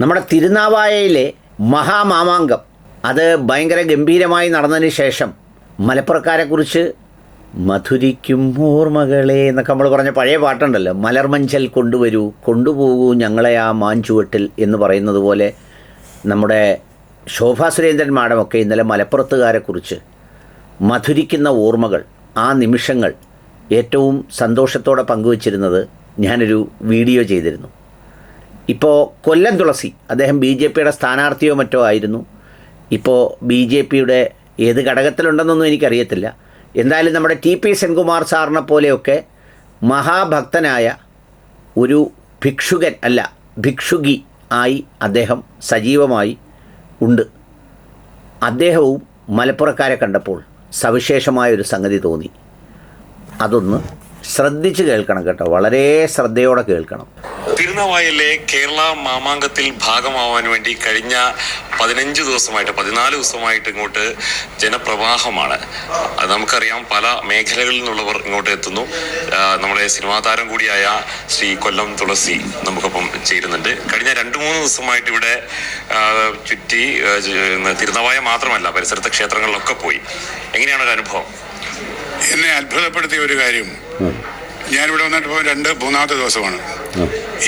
നമ്മുടെ തിരുനാവായയിലെ മഹാമാമാങ്കം. അത് ഭയങ്കര ഗംഭീരമായി നടന്നതിന് ശേഷം മലപ്പുറക്കാരെക്കുറിച്ച് മധുരിക്കും ഓർമ്മകളെ എന്നൊക്കെ നമ്മൾ പറഞ്ഞ പഴയ പാട്ടുണ്ടല്ലോ. മലർമഞ്ചൽ കൊണ്ടുവരൂ കൊണ്ടുപോകൂ ഞങ്ങളെ ആ മാഞ്ചുവട്ടിൽ എന്ന് പറയുന്നത് പോലെ നമ്മുടെ ശോഭാ സുരേന്ദ്രൻ മാഡമൊക്കെ ഇന്നലെ മലപ്പുറത്തുകാരെക്കുറിച്ച് മധുരിക്കുന്ന ഓർമ്മകൾ ആ നിമിഷങ്ങൾ ഏറ്റവും സന്തോഷത്തോടെ പങ്കുവച്ചിരുന്നത് ഞാനൊരു വീഡിയോ ചെയ്തിരുന്നു. ഇപ്പോൾ കൊല്ലം തുളസി അദ്ദേഹം ബി ജെ പിയുടെ സ്ഥാനാർത്ഥിയോ മറ്റോ ആയിരുന്നു. ഇപ്പോൾ ബി ജെ പിയുടെ ഏത് ഘടകത്തിലുണ്ടെന്നൊന്നും എനിക്കറിയത്തില്ല. എന്തായാലും നമ്മുടെ ടി പി സെൻകുമാർ സാറിനെ പോലെയൊക്കെ മഹാഭക്തനായ ഒരു ഭിക്ഷുകൻ അല്ല ഭിക്ഷുകി ആയി അദ്ദേഹം സജീവമായി ഉണ്ട്. അദ്ദേഹവും മലപ്പുറക്കാരെ കണ്ടപ്പോൾ സവിശേഷമായ ഒരു സംഗതി തോന്നി. അതൊന്ന് ശ്രദ്ധിച്ച് കേൾക്കണം കേട്ടോ വളരെ ശ്രദ്ധയോടെ കേൾക്കണം. തിരുനാവായയിലെ കേരള മാമാങ്കത്തിൽ ഭാഗമാവാൻ വേണ്ടി കഴിഞ്ഞ പതിനഞ്ച് ദിവസമായിട്ട് പതിനാല് ദിവസമായിട്ട് ഇങ്ങോട്ട് ജനപ്രവാഹമാണ്. അത് നമുക്കറിയാം പല മേഖലകളിൽ നിന്നുള്ളവർ ഇങ്ങോട്ട് എത്തുന്നു. നമ്മുടെ സിനിമാ താരം കൂടിയായ ശ്രീ കൊല്ലം തുളസി നമുക്കൊപ്പം ചേരുന്നുണ്ട്. കഴിഞ്ഞ രണ്ട് മൂന്ന് ദിവസമായിട്ട് ഇവിടെ ചുറ്റി തിരുനവായ മാത്രമല്ല പരിസരത്തെ ക്ഷേത്രങ്ങളിലൊക്കെ പോയി. എങ്ങനെയാണ് ഒരു അനുഭവം? എന്നെ അത്ഭുതപ്പെടുത്തിയ ഒരു കാര്യം. ഞാനിവിടെ വന്നിട്ട് ഇപ്പോൾ രണ്ട് മൂന്നാമത്തെ ദിവസമാണ്.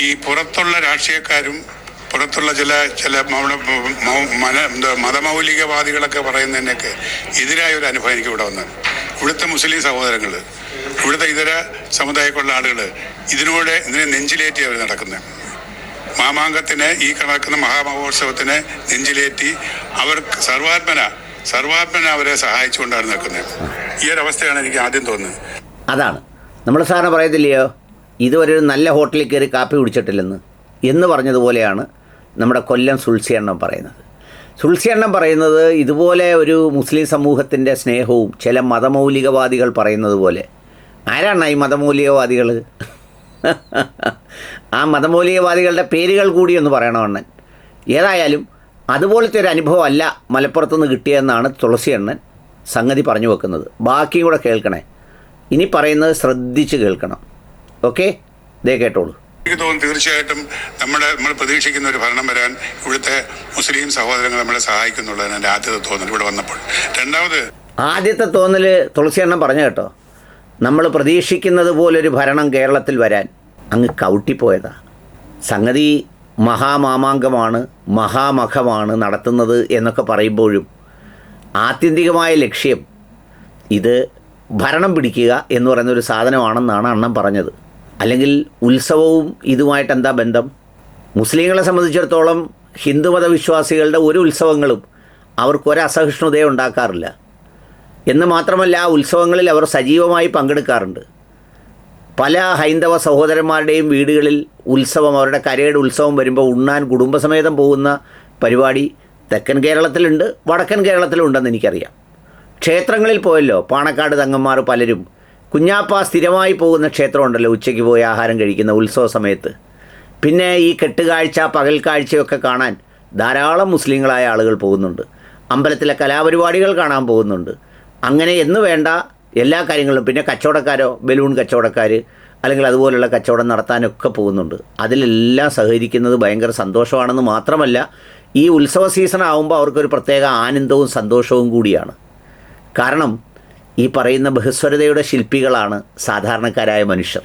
ഈ പുറത്തുള്ള രാഷ്ട്രീയക്കാരും പുറത്തുള്ള ചില ചില നമ്മുടെ മന എന്താ മതമൗലികവാദികളൊക്കെ പറയുന്നതിനൊക്കെ എതിരായ ഒരു അനുഭവം എനിക്ക് ഇവിടെ വന്നത്. ഇവിടുത്തെ മുസ്ലിം സഹോദരങ്ങൾ ഇവിടുത്തെ ഇതര സമുദായക്കുള്ള ആളുകൾ ഇതിനോട് ഇതിനെ നെഞ്ചിലേറ്റി അവർ നടക്കുന്നത് മാമാങ്കത്തിന് ഈ കണക്കുന്ന മഹാമഹോത്സവത്തിന് നെഞ്ചിലേറ്റി അവർക്ക് സർവാത്മന സർവാത്മന അവരെ സഹായിച്ചുകൊണ്ടാണ് നിൽക്കുന്നത് ഈ ഒരു അവസ്ഥയാണ് എനിക്ക് ആദ്യം തോന്നുന്നത്. അതാണ്. നമ്മൾ സാറിന് പറയത്തില്ലയോ? ഇതുവരെ ഒരു നല്ല ഹോട്ടലിൽ കയറി കാപ്പി കുടിച്ചിട്ടില്ലെന്ന്. എന്ന് പറഞ്ഞതുപോലെയാണ് നമ്മുടെ കൊല്ലം സുൾസി എണ്ണം പറയുന്നത്. സുൾസി എണ്ണം പറയുന്നത് ഇതുപോലെ ഒരു മുസ്ലിം സമൂഹത്തിന്റെ സ്നേഹവും ചില മതമൗലികവാദികൾ പറയുന്നത് പോലെ ആരാണ് ഈ മതമൗലികവാദികൾ ആ മതമൗലികവാദികളുടെ പേരുകൾ കൂടി ഒന്ന് പറയണം അണ്ണൻ? ഏതായാലും അതുപോലത്തെ ഒരു അനുഭവമല്ല മലപ്പുറത്തുനിന്ന് കിട്ടിയെന്നാണ് തുളസി അണ്ണൻ സംഗതി പറഞ്ഞു വെക്കുന്നത്. ബാക്കിയും കൂടെ കേൾക്കണേ. ഇനി പറയുന്നത് ശ്രദ്ധിച്ച് കേൾക്കണം. ഓക്കെ ദേ കേട്ടോളൂ. എനിക്ക് തോന്നുന്നു തീർച്ചയായിട്ടും നമ്മുടെ നമ്മൾ പ്രതീക്ഷിക്കുന്ന ഒരു ഭരണം വരാൻ ഇവിടുത്തെ മുസ്ലിം സഹോദരങ്ങൾ നമ്മളെ സഹായിക്കുന്നുള്ളതാണ് എന്റെ ആദ്യത്തെ തോന്നൽ ഇവിടെ വന്നപ്പോൾ. രണ്ടാമത് ആദ്യത്തെ തോന്നൽ തുളസി അണ്ണൻ പറഞ്ഞു കേട്ടോ. നമ്മൾ പ്രതീക്ഷിക്കുന്നത് പോലൊരു ഭരണം കേരളത്തിൽ വരാൻ അങ്ങ് കൗട്ടിപ്പോയതാ. സംഗതി മഹാമാമാങ്കമാണ് മഹാമഖമാണ് നടത്തുന്നത് എന്നൊക്കെ പറയുമ്പോഴും ആത്യന്തികമായ ലക്ഷ്യം ഇത് ഭരണം പിടിക്കുക എന്ന് പറയുന്ന ഒരു സാധനമാണെന്നാണ് അണ്ണൻ പറഞ്ഞത്. അല്ലെങ്കിൽ ഉത്സവവും ഇതുമായിട്ട് എന്താ ബന്ധം? മുസ്ലിങ്ങളെ സംബന്ധിച്ചിടത്തോളം ഹിന്ദുമത വിശ്വാസികളുടെ ഒരു ഉത്സവങ്ങളും അവർക്കൊരു അസഹിഷ്ണുതയെ ഉണ്ടാക്കാറില്ല. എന്ന് മാത്രമല്ല ആ ഉത്സവങ്ങളിൽ അവർ സജീവമായി പങ്കെടുക്കാറുണ്ട്. പല ഹൈന്ദവ സഹോദരന്മാരുടെയും വീടുകളിൽ ഉത്സവം അവരുടെ കരയുടെ ഉത്സവം വരുമ്പോൾ ഉണ്ണാൻ കുടുംബസമേതം പോകുന്ന പരിപാടി തെക്കൻ കേരളത്തിലുണ്ട് വടക്കൻ കേരളത്തിലുണ്ടെന്ന് എനിക്കറിയാം. ക്ഷേത്രങ്ങളിൽ പോയല്ലോ. പാണക്കാട് തങ്ങന്മാർ പലരും. കുഞ്ഞാപ്പ സ്ഥിരമായി പോകുന്ന ക്ഷേത്രമുണ്ടല്ലോ ഉച്ചയ്ക്ക് പോയി ആഹാരം കഴിക്കുന്ന ഉത്സവ സമയത്ത്. പിന്നെ ഈ കെട്ടുകാഴ്ച പകൽ കാഴ്ചയൊക്കെ കാണാൻ ധാരാളം മുസ്ലിങ്ങളായ ആളുകൾ പോകുന്നുണ്ട്. അമ്പലത്തിലെ കലാപരിപാടികൾ കാണാൻ പോകുന്നുണ്ട്. അങ്ങനെ എന്ന് വേണ്ട എല്ലാ കാര്യങ്ങളും പിന്നെ കച്ചവടക്കാരോ ബലൂൺ കച്ചവടക്കാർ അല്ലെങ്കിൽ അതുപോലുള്ള കച്ചവടം നടത്താനൊക്കെ പോകുന്നുണ്ട്. അതിലെല്ലാം സഹകരിക്കുന്നത് ഭയങ്കര സന്തോഷമാണെന്ന് മാത്രമല്ല ഈ ഉത്സവ സീസൺ ആകുമ്പോൾ അവർക്കൊരു പ്രത്യേക ആനന്ദവും സന്തോഷവും കൂടിയാണ്. കാരണം ഈ പറയുന്ന ബഹുസ്വരതയുടെ ശില്പികളാണ് സാധാരണക്കാരായ മനുഷ്യർ.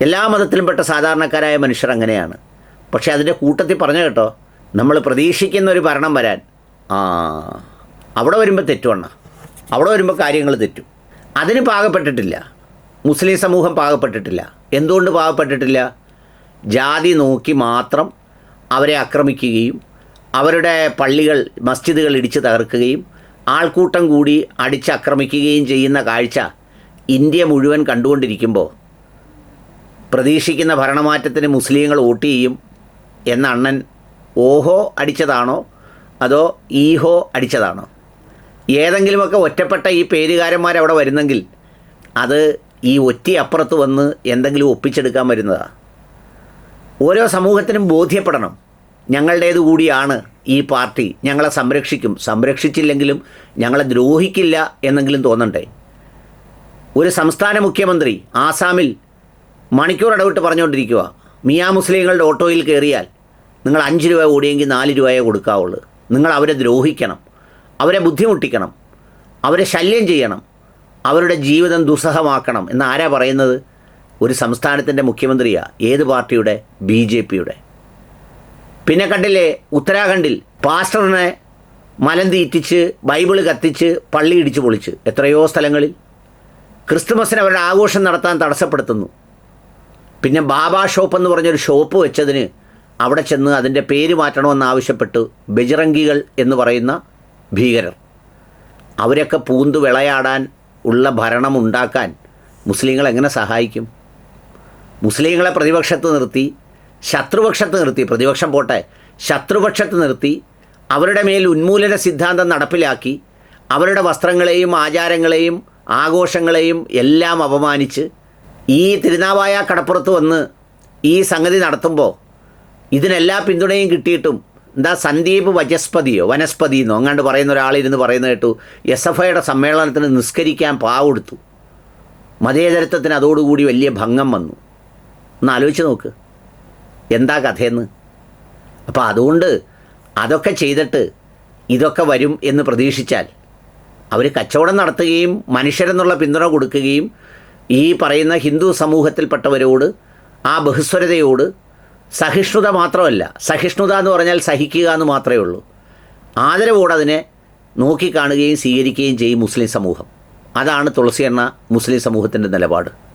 എല്ലാ മതത്തിലും പെട്ട സാധാരണക്കാരായ മനുഷ്യർ അങ്ങനെയാണ്. പക്ഷേ അതിന്റെ കൂട്ടത്തിൽ പറഞ്ഞു കേട്ടോ നമ്മൾ പ്രതീക്ഷിക്കുന്ന ഒരു ഭരണം വരാൻ. ആ അവിടെ വരുമ്പോൾ തെറ്റുവണ്ണ അവിടെ വരുമ്പോൾ കാര്യങ്ങൾ തെറ്റും. അതിന് പാകപ്പെട്ടിട്ടില്ല. മുസ്ലിം സമൂഹം പാകപ്പെട്ടിട്ടില്ല. എന്തുകൊണ്ട് പാകപ്പെട്ടിട്ടില്ല? ജാതി നോക്കി മാത്രം അവരെ ആക്രമിക്കുകയും അവരുടെ പള്ളികൾ മസ്ജിദുകൾ ഇടിച്ച് തകർക്കുകയും ആൾക്കൂട്ടം കൂടി അടിച്ചാക്രമിക്കുകയും ചെയ്യുന്ന കാഴ്ച ഇന്ത്യ മുഴുവൻ കണ്ടുകൊണ്ടിരിക്കുമ്പോൾ പ്രതീക്ഷിക്കുന്ന ഭരണമാറ്റത്തിന് മുസ്ലിങ്ങൾ വോട്ട് ചെയ്യും എന്ന അണ്ണൻ ഓഹോ അടിച്ചതാണോ അതോ ഈഹോ അടിച്ചതാണോ? ഏതെങ്കിലുമൊക്കെ ഒറ്റപ്പെട്ട ഈ പേരുകാരന്മാർ അവിടെ വരുന്നെങ്കിൽ അത് ഈ ഒറ്റ അപ്പുറത്ത് വന്ന് എന്തെങ്കിലും ഒപ്പിച്ചെടുക്കാൻ വരുന്നതാണ് ഓരോ സമൂഹത്തിനും ബോധ്യപ്പെടണം. ഞങ്ങളുടേത് കൂടിയാണ് ഈ പാർട്ടി. ഞങ്ങളെ സംരക്ഷിക്കും. സംരക്ഷിച്ചില്ലെങ്കിലും ഞങ്ങളെ ദ്രോഹിക്കില്ല എന്നെങ്കിലും തോന്നണ്ടേ? ഒരു സംസ്ഥാന മുഖ്യമന്ത്രി ആസാമിൽ മണിക്കൂർ ഇടവിട്ട് പറഞ്ഞുകൊണ്ടിരിക്കുക മിയാ മുസ്ലിങ്ങളുടെ ഓട്ടോയിൽ കയറിയാൽ നിങ്ങൾ അഞ്ച് രൂപ ഓടിയെങ്കിൽ നാല് രൂപയെ കൊടുക്കാവുള്ളൂ. നിങ്ങൾ അവരെ ദ്രോഹിക്കണം. അവരെ ബുദ്ധിമുട്ടിക്കണം. അവരെ ശല്യം ചെയ്യണം. അവരുടെ ജീവിതം ദുസ്സഹമാക്കണം. എന്ന് ആരാ പറയുന്നത്? ഒരു സംസ്ഥാനത്തിന്റെ മുഖ്യമന്ത്രിയാണ് ഏത് പാർട്ടിയുടെ? ബി ജെ പിയുടെ. പിന്നെ കണ്ടില്ലേ ഉത്തരാഖണ്ഡിൽ പാസ്റ്ററിനെ മലം തീറ്റിച്ച് ബൈബിൾ കത്തിച്ച് പള്ളി ഇടിച്ച് പൊളിച്ച്. എത്രയോ സ്ഥലങ്ങളിൽ. ക്രിസ്തുമസിന് അവരുടെ ആഘോഷം നടത്താൻ തടസ്സപ്പെടുത്തുന്നു. പിന്നെ ബാബ ഷോപ്പ് എന്ന് പറഞ്ഞൊരു ഷോപ്പ് വെച്ചതിന് അവിടെ ചെന്ന് അതിന്റെ പേര് മാറ്റണമെന്ന് ആവശ്യപ്പെട്ട് ബജറംഗികൾ എന്ന് പറയുന്ന ഭീകരർ. അവരൊക്കെ പൂന്തു വിളയാടാൻ ഉള്ള ഭരണം ഉണ്ടാക്കാൻ മുസ്ലിങ്ങൾ എങ്ങനെ സഹായിക്കും? മുസ്ലിങ്ങളെ പ്രതിപക്ഷത്ത് നിർത്തി ശത്രുപക്ഷത്ത് നിർത്തി പ്രതിപക്ഷം പോട്ടെ. ശത്രുപക്ഷത്ത് നിർത്തി അവരുടെ മേൽ ഉന്മൂലന സിദ്ധാന്തം നടപ്പിലാക്കി അവരുടെ വസ്ത്രങ്ങളെയും ആചാരങ്ങളെയും ആഘോഷങ്ങളെയും എല്ലാം അപമാനിച്ച് ഈ തിരുനാവായ കടപ്പുറത്ത് വന്ന് ഈ സംഗതി നടത്തുമ്പോൾ ഇതിനെല്ലാ പിന്തുണയും കിട്ടിയിട്ടും എന്താ സന്ദീപ് വജസ്പതിയോ വനസ്പതി എന്നോ അങ്ങാണ്ട് പറയുന്ന ഒരാളിരുന്ന് പറയുന്നത് കേട്ടു എസ് എഫ് ഐയുടെ സമ്മേളനത്തിന് നിസ്കരിക്കാൻ പാവെടുത്തു. മതേതരത്വത്തിന് അതോടുകൂടി വലിയ ഭംഗം വന്നു. ഒന്ന് ആലോചിച്ച് നോക്ക്. എന്താ കഥയെന്ന്? അപ്പോൾ അതുകൊണ്ട് അതൊക്കെ ചെയ്തിട്ട് ഇതൊക്കെ വരും എന്ന് പ്രതീക്ഷിച്ചാൽ അവർ കച്ചവടം നടത്തുകയും മനുഷ്യരെന്നുള്ള പിന്തുണ കൊടുക്കുകയും ഈ പറയുന്ന ഹിന്ദു സമൂഹത്തിൽപ്പെട്ടവരോട് ആ ബഹുസ്വരതയോട് സഹിഷ്ണുത മാത്രമല്ല സഹിഷ്ണുത എന്ന് പറഞ്ഞാൽ സഹിക്കുക എന്ന് മാത്രമേ ഉള്ളൂ. ആദരവോടെ അതിനെ നോക്കിക്കാണുകയും സ്വീകരിക്കുകയും ചെയ്യും മുസ്ലിം സമൂഹം. അതാണ് തുളസി എന്ന മുസ്ലിം സമൂഹത്തിന്റെ നിലപാട്.